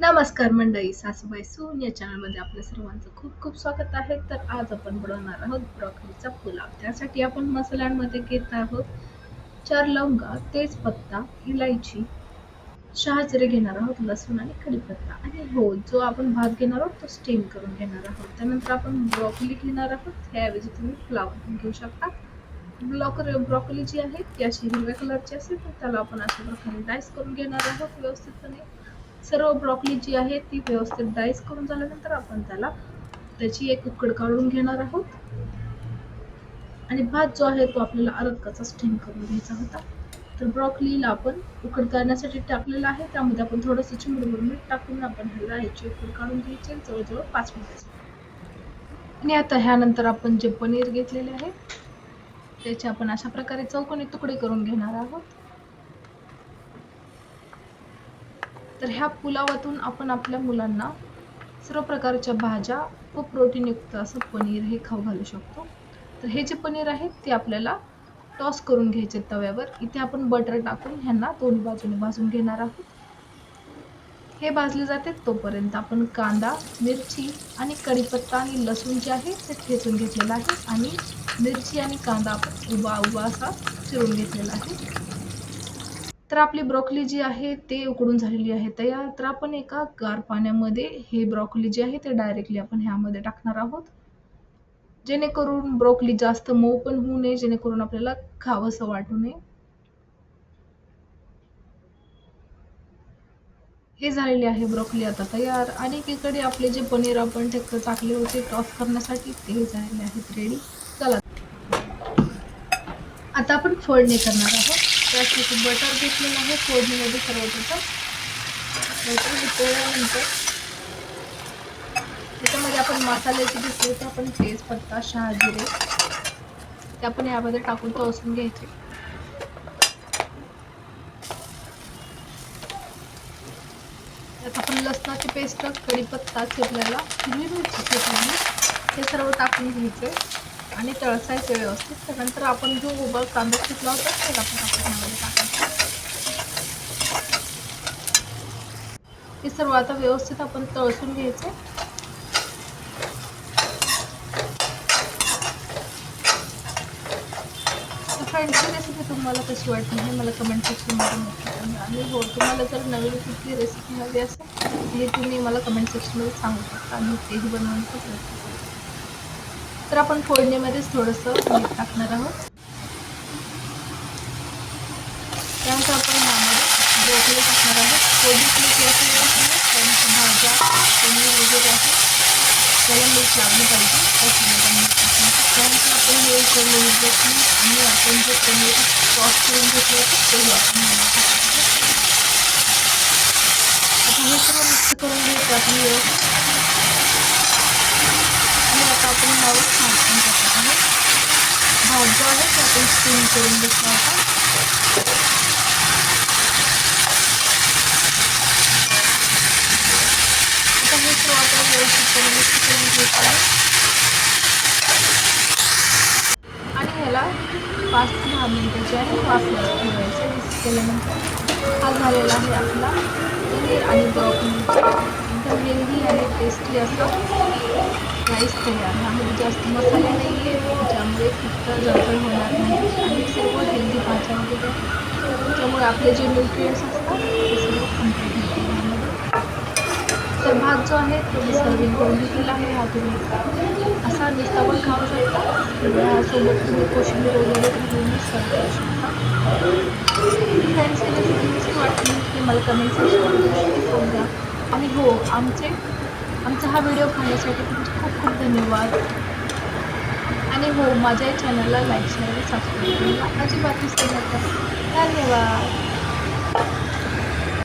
नमस्कार मंडळी सासूबाई सून या चॅनलमध्ये आपल्या सर्वांचं खूप खूप स्वागत आहे. तर आज आपण बनवणार आहोत ब्रॉकलीचा पुलाव. त्यासाठी आपण मसाल्यांमध्ये घेत आहोत चार लवंगा तेजपत्ता इलायची शहाजिरे घेणार आहोत लसूण आणि कढीपत्ता आणि हो जो आपण भात घेणार आहोत तो स्टीम करून घेणार आहोत. त्यानंतर आपण ब्रॉकली घेणार आहोत. त्याऐवजी तुम्ही पुलाव घेऊ शकता. ब्लॉकर ब्रॉकली जी आहे ती अशी हिरव्या कलरची असेल तर त्याला आपण अशा प्रकारे डायस करून घेणार आहोत व्यवस्थितपणे. सर्व ब्रॉकली जी आहे ती व्यवस्थित डाईस करून झाल्यानंतर आपण त्याला त्याची एक उकड काढून घेणार आहोत. आणि भात जो आहे तो आपल्याला अर्धकाचा स्टीम करून घ्यायचा होता. तर ब्रॉकलीला आपण उकड काढण्यासाठी टाकलेला आहे. त्यामध्ये आपण थोडंसं चिमडभर मीठ टाकून आपण ह्याला ह्याची उकड काढून घ्यायची जवळजवळ पाच मिनिट आणि आता ह्यानंतर आपण जे पनीर घेतलेले आहे त्याचे आपण अशा प्रकारे चौकोनी तुकडे करून घेणार आहोत. तर ह्या पुलावातून आपण आपल्या मुलांना सर्व प्रकारच्या भाज्या व प्रोटीनयुक्त असं पनीर हे खाऊ घालू शकतो. तर हे जे पनीर आहे ते आपल्याला टॉस करून घ्यायचे तव्यावर. इथे आपण बटर टाकून ह्यांना दोन्ही बाजूने भाजून घेणार आहोत. हे भाजले जाते तोपर्यंत आपण कांदा मिरची आणि कढीपत्ता आणि लसूण जे आहे ते ठेचून घेतलेलं आहे. आणि मिरची आणि कांदा आपण उभा उभा असा चिरून घेतलेला आहे. तर आपली ब्रॉकली जी आहे ते उकडून झालेली आहे. तयार तर आपण एका गार पाण्यामध्ये हे ब्रॉकली जी आहे ते डायरेक्टली आपण ह्यामध्ये टाकणार आहोत. जेणेकरून ब्रॉकली जास्त मऊ पण होऊ नये जेणेकरून आपल्याला खावंसं वाटू नये. हे झालेले आहे ब्रॉकली आता तयार. आणि एकीकडे आपले जे पनीर आपण ते टाकले होते टॉस करण्यासाठी ते झालेले आहेत रेडी चला. आता आपण फोडणी करणार आहोत. त्यासाठी बटर घेतलेलं आहे फोडणीमध्ये सर्वप्रथम. बटर घेतल्यानंतर त्याच्यामध्ये आपण मसाल्याचे घेतले तर आपण तेजपत्ता शहाजिरे ते आपण यामध्ये टाकून तळसून घ्यायचे. त्यात आपण लसणाची पेस्ट कढीपत्ता चिरलेला हिरवी मिरची चिरलेली हे सर्व टाकून घ्यायचे. आणि तळसायचं व्यवस्थित. त्यानंतर आपण जो उभा कांदा शिकला होता ते आपण टाकायचं टाकायचं हे सर्व आता व्यवस्थित आपण तळसून घ्यायचे. फ्रेंडची रेसिपी तुम्हाला कशी वाटली हे मला कमेंट सेक्शनमध्ये नक्की सांगा आणि हो तुम्हाला जर नवीन कुठली रेसिपी हवी असेल हे तुम्ही मला कमेंट सेक्शनमध्ये सांगू शकता. आणि तेही बनवण्याचा प्रयत्न तर आपण फोडणीमध्येच थोडंसं मीठ टाकणार आहोत. त्यानंतर आपण यामध्ये ब्रोकली टाकणार आहोत. फोडणी त्यांची भाज्या पनीर वगैरे आहे. त्याला मीठ लागलं पाहिजे त्यानंतर आपण हे उकडलेली ब्रोकली आणि आपण जे पनीर सॉस करून घेतलं होतं तेही आपण आता हे सर्व मिक्स करून घ्यायचं आपण व्यवस्थित आणि आता आपण ह्यावर झाकून टाकत आहोत भात जो आहे तो आपण स्टीम करून घेतला होता आता हे सर्व आपण व्यवस्थितपणे मिक्स करून घेत आहे आणि ह्याला पाच ते दहा मिनिटाचे आहे वाफला ठेवायचं मिक्स केल्यानंतर हा झालेला आहे आपला आणि आणि आपण एकदम हेल्दी आणि टेस्टी असतो राईस तयार ह्यामध्ये जास्त मसाले नाही आहे ज्यामुळे खूप जळजळ होणार नाही सर्व हेल्दी भाज्या वगैरे त्यामुळे आपले जे न्यूट्रियंट्स असतात ते भात जो आहे तो मी सर्विंग करून घेतलेला हा तुम्ही असा नुसता पण खाऊ शकता किंवा ह्यासोबत तुम्ही कोशिंबीर वगैरे घालून सर्व करू शकता फ्रेंड्स ते कमेंट सेक्शनमध्ये फ़ोन द्या आणि हो। आमचे आमचा हा व्हिडिओ पाहण्यासाठी तुमचे खूप खूप धन्यवाद. आणि हो माझ्या चॅनलला लाईक शेअर सबस्क्राईब करायला अजिबात विसरू नका. धन्यवाद.